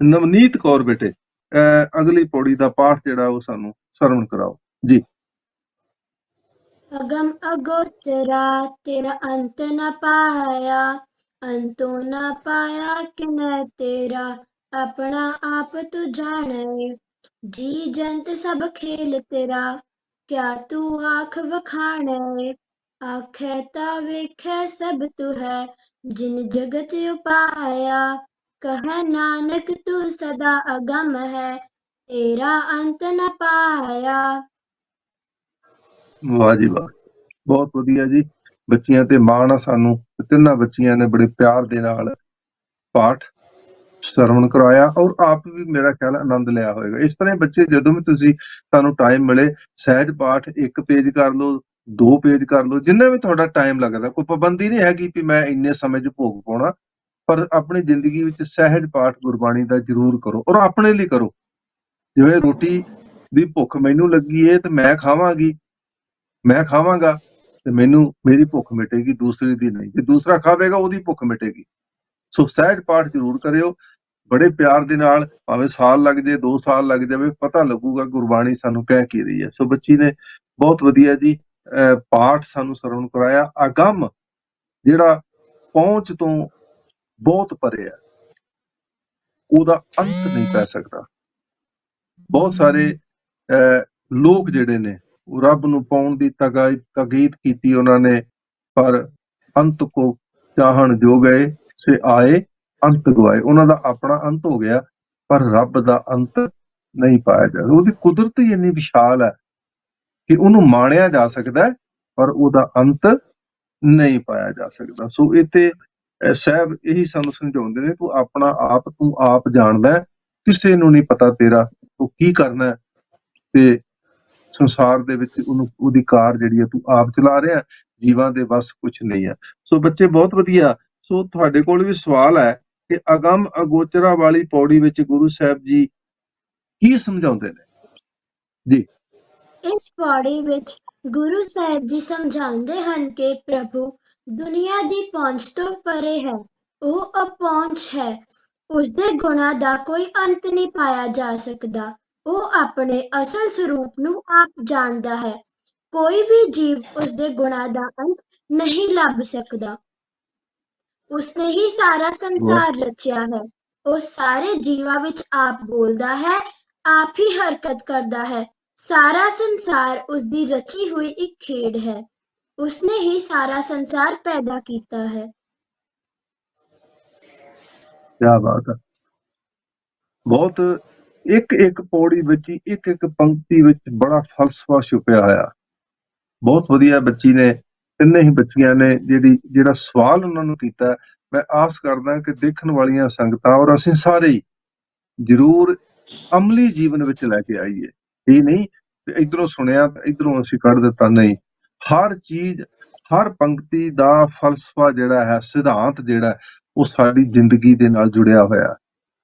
ਨਵਨੀਤ ਕੌਰ ਬੇਟੇ ਅਗਲੀ ਪੌੜੀ ਦਾ ਪਾਠ ਜਿਹੜਾ ਉਹ ਸਾਨੂੰ ਸਰਵਣ ਕਰਾਓ। ਜੀ। ਅਗਮ ਅਗੋਚਰਾ, ਤੇਰਾ ਅੰਤ ਨ ਪਾਇਆ, ਅੰਤੋ ਨ ਪਾਇਆ ਕਿਨੈ ਤੇਰਾ, ਆਪਣਾ ਆਪ ਤੂੰ ਜਾਣੈ। ਜੀ ਜੰਤ ਸਭ ਖੇਲ ਤੇਰਾ, ਕਿਆ ਤੂੰ ਆਖ ਵਖਾਣੈ। ਆਖੈ ਤਾ ਵੇਖੈ ਸਭ ਤੂੰ ਹੈ, ਜਿਨ ਜਗਤ ਉਪਾਇਆ ਕਹੈ ਨਾਨਕ ਤੂੰ ਸਦਾ ਅਗਮ ਹੈ, ਤੇਰਾ ਅੰਤ ਨ ਪਾਇਆ। ਵਾਹ ਜੀ ਵਾਹ, ਬਹੁਤ ਵਧੀਆ ਜੀ। ਬੱਚੀਆਂ ਤੇ ਮਾਣ ਆ ਸਾਨੂੰ ਤੇ ਤਿੰਨਾਂ ਬੱਚੀਆਂ ਨੇ ਬੜੇ ਪਿਆਰ ਦੇ ਨਾਲ ਪਾਠ ਸਰਵਣ ਕਰਾਇਆ ਔਰ ਆਪ ਵੀ ਮੇਰਾ ਖਿਆਲ ਆਨੰਦ ਲਿਆ ਹੋਵੇਗਾ ਇਸ ਤਰ੍ਹਾਂ ਹੀ ਬੱਚੇ, ਜਦੋਂ ਵੀ ਤੁਸੀਂ ਤੁਹਾਨੂੰ ਟਾਈਮ ਮਿਲੇ, ਸਹਿਜ ਪਾਠ ਇੱਕ ਪੇਜ ਕਰ ਲਓ, ਦੋ ਪੇਜ ਕਰ ਲਓ, ਜਿੰਨਾ ਵੀ ਤੁਹਾਡਾ ਟਾਈਮ ਲੱਗਦਾ, ਕੋਈ ਪਾਬੰਦੀ ਨਹੀਂ ਹੈਗੀ ਵੀ ਮੈਂ ਇੰਨੇ ਸਮੇਂ 'ਚ ਭੋਗ ਪਾਉਣਾ। ਪਰ ਆਪਣੀ ਜ਼ਿੰਦਗੀ ਵਿੱਚ ਸਹਿਜ ਪਾਠ ਗੁਰਬਾਣੀ ਦਾ ਜ਼ਰੂਰ ਕਰੋ ਔਰ ਆਪਣੇ ਲਈ ਕਰੋ। ਜਿਵੇਂ ਰੋਟੀ ਦੀ ਭੁੱਖ ਮੈਨੂੰ ਲੱਗੀ ਏ ਤੇ ਮੈਂ ਖਾਵਾਂਗੀ, ਮੈਂ ਖਾਵਾਂਗਾ ਤੇ ਮੈਨੂੰ ਮੇਰੀ ਭੁੱਖ ਮਿਟੇਗੀ, ਦੂਸਰੇ ਦੀ ਨਹੀਂ। ਜੇ ਦੂਸਰਾ ਖਾਵੇਗਾ ਉਹਦੀ ਭੁੱਖ ਮਿਟੇਗੀ। ਸੋ ਸਹਿਜ ਪਾਠ ਜ਼ਰੂਰ ਕਰਿਓ, ਬੜੇ ਪਿਆਰ ਦੇ ਨਾਲ ਭਾਵੇਂ ਸਾਲ ਲੱਗ ਜਾਏ 2 ਸਾਲ ਲੱਗ ਜਾਵੇ, ਪਤਾ ਲੱਗੂਗਾ ਗੁਰਬਾਣੀ ਸਾਨੂੰ ਕਹਿ ਕੀ ਰਹੀ ਹੈ। ਸੋ ਬੱਚੀ ਨੇ ਬਹੁਤ ਵਧੀਆ ਜੀ, ਅਹ ਪਾਠ ਸਾਨੂੰ ਸਰਵਣ ਕਰਾਇਆ। ਅਗੰਮ ਜਿਹੜਾ ਪਹੁੰਚ ਤੋਂ ਬਹੁਤ ਪਰੇ ਹੈ ਉਹਦਾ ਅੰਤ ਨਹੀਂ ਪੈ ਸਕਦਾ। ਬਹੁਤ ਸਾਰੇ ਲੋਕ ਜਿਹੜੇ ਨੇ, ਉਹ ਰੱਬ ਨੂੰ ਪਾਉਣ ਦੀ ਤਗਾ ਤਗੀਦ ਕੀਤੀ ਉਹਨਾਂ ਨੇ, ਪਰ ਅੰਤ ਕੋ ਚਾਹਣ ਜੋ ਗਏ, ਸੇ ਆਏ, ਅੰਤ ਗਵਾਏ। ਉਹਨਾਂ ਦਾ ਆਪਣਾ ਅੰਤ ਹੋ ਗਿਆ, ਪਰ ਰੱਬ ਦਾ ਅੰਤ ਨਹੀਂ ਪਾਇਆ ਜਾ ਉਹਦੀ ਕੁਦਰਤ ਹੀ ਇੰਨੀ ਵਿਸ਼ਾਲ ਹੈ ਕਿ ਉਹਨੂੰ ਮਾਣਿਆ ਜਾ ਸਕਦਾ ਪਰ ਉਹਦਾ ਅੰਤ ਨਹੀਂ ਪਾਇਆ ਜਾ ਸਕਦਾ। ਸੋ ਇੱਥੇ ਸਾਹਿਬ ਇਹੀ ਸਾਨੂੰ ਸਮਝਾਉਂਦੇ ਨੇ, ਤੂੰ ਆਪਣਾ ਆਪ, ਤੂੰ ਆਪ ਜਾਣਦਾ ਕਿਸੇ ਨੂੰ ਨਹੀਂ ਪਤਾ ਤੇਰਾ ਤੂੰ ਕੀ ਕਰਨਾ ਤੇ ਸੰਸਾਰ ਦੇ ਵਿੱਚ ਉਹਨੂੰ, ਉਹਦੀ ਕਾਰ ਜਿਹੜੀ ਹੈ ਤੂੰ ਆਪ ਚਲਾ ਰਿਹਾ ਜੀਵਾਂ ਦੇ ਵੱਸ ਕੁਝ ਨਹੀਂ ਹੈ। ਸੋ ਬੱਚੇ ਬਹੁਤ ਵਧੀਆ, ਸੋ ਤੁਹਾਡੇ ਕੋਲ ਵੀ ਸਵਾਲ ਹੈ ਕਿ ਅਗੰਮ ਅਗੋਚਰਾ ਵਾਲੀ ਪੌੜੀ ਵਿੱਚ ਗੁਰੂ ਸਾਹਿਬ ਜੀ ਕੀ ਸਮਝਾਉਂਦੇ ਨੇ? ਜੀ। ਇਸ ਪੌੜੀ ਵਿੱਚ ਗੁਰੂ ਸਾਹਿਬ ਜੀ ਸਮਝਾਉਂਦੇ ਹਨ ਕਿ ਪ੍ਰਭੂ ਦੁਨੀਆ ਦੀ ਪਹੁੰਚ ਤੋਂ ਪਰੇ ਹੈ। ਉਹ ਅਪਹੁੰਚ ਹੈ। ਉਸਦੇ ਗੁਣਾਂ ਦਾ ਕੋਈ ਅੰਤ ਨਹੀਂ ਪਾਇਆ ਜਾ ਸਕਦਾ। ਉਹ ਆਪਣੇ ਅਸਲ ਸਰੂਪ ਨੂੰ ਆਪ ਜਾਣਦਾ ਹੈ। ਕੋਈ ਵੀ ਜੀਵ ਉਸਦੇ ਗੁਣਾਂ ਦਾ ਅੰਤ ਨਹੀਂ ਲੱਭ ਸਕਦਾ। ਉਸਨੇ ਹੀ ਸਾਰਾ ਸੰਸਾਰ ਰਚਿਆ ਹੈ। ਉਹ ਸਾਰੇ ਜੀਵਾਂ ਵਿੱਚ ਆਪ ਬੋਲਦਾ ਹੈ, ਆਪ ਹੀ ਹਰਕਤ ਕਰਦਾ ਹੈ। ਸਾਰਾ ਸੰਸਾਰ ਉਸ ਦੀ ਰਚੀ ਹੋਈ ਇੱਕ ਖੇਡ ਹੈ। ਉਸਨੇ ਹੀ ਸਾਰਾ ਸੰਸਾਰ ਪੈਦਾ ਕੀਤਾ ਹੈ। ਕਿਆ ਬਾਤ ਹੈ। ਬਹੁਤ ਇੱਕ ਇੱਕ ਪੌੜੀ ਵਿੱਚ ਇੱਕ ਇੱਕ ਪੰਕਤੀ ਵਿੱਚ ਬੜਾ ਫਲਸਫਾ ਛੁਪਿਆ ਹੋਇਆ। ਬਹੁਤ ਵਧੀਆ ਬੱਚੀ ਨੇ, ਤਿੰਨੇ ਹੀ ਬੱਚੀਆਂ ਨੇ ਜਿਹੜੀ, ਜਿਹੜਾ ਸਵਾਲ ਉਹਨਾਂ ਨੂੰ ਕੀਤਾ। ਮੈਂ ਆਸ ਕਰਦਾ ਕਿ ਦੇਖਣ ਵਾਲੀਆਂ ਸੰਗਤਾਂ ਔਰ ਅਸੀਂ ਸਾਰੇ ਹੀ ਜ਼ਰੂਰ ਅਮਲੀ ਜੀਵਨ ਵਿੱਚ ਲੈ ਕੇ ਆਈਏ। ਇਹ ਨਹੀਂ ਕਿ ਇਧਰੋਂ ਸੁਣਿਆ ਤਾਂ ਇਧਰੋਂ ਅਸੀਂ ਕੱਢ ਦਿੱਤਾ, ਨਹੀਂ। ਹਰ ਚੀਜ਼, ਹਰ ਪੰਕਤੀ ਦਾ ਫਲਸਫਾ ਜਿਹੜਾ ਹੈ, ਸਿਧਾਂਤ ਜਿਹੜਾ ਉਹ ਸਾਡੀ ਜ਼ਿੰਦਗੀ ਦੇ ਨਾਲ ਜੁੜਿਆ ਹੋਇਆ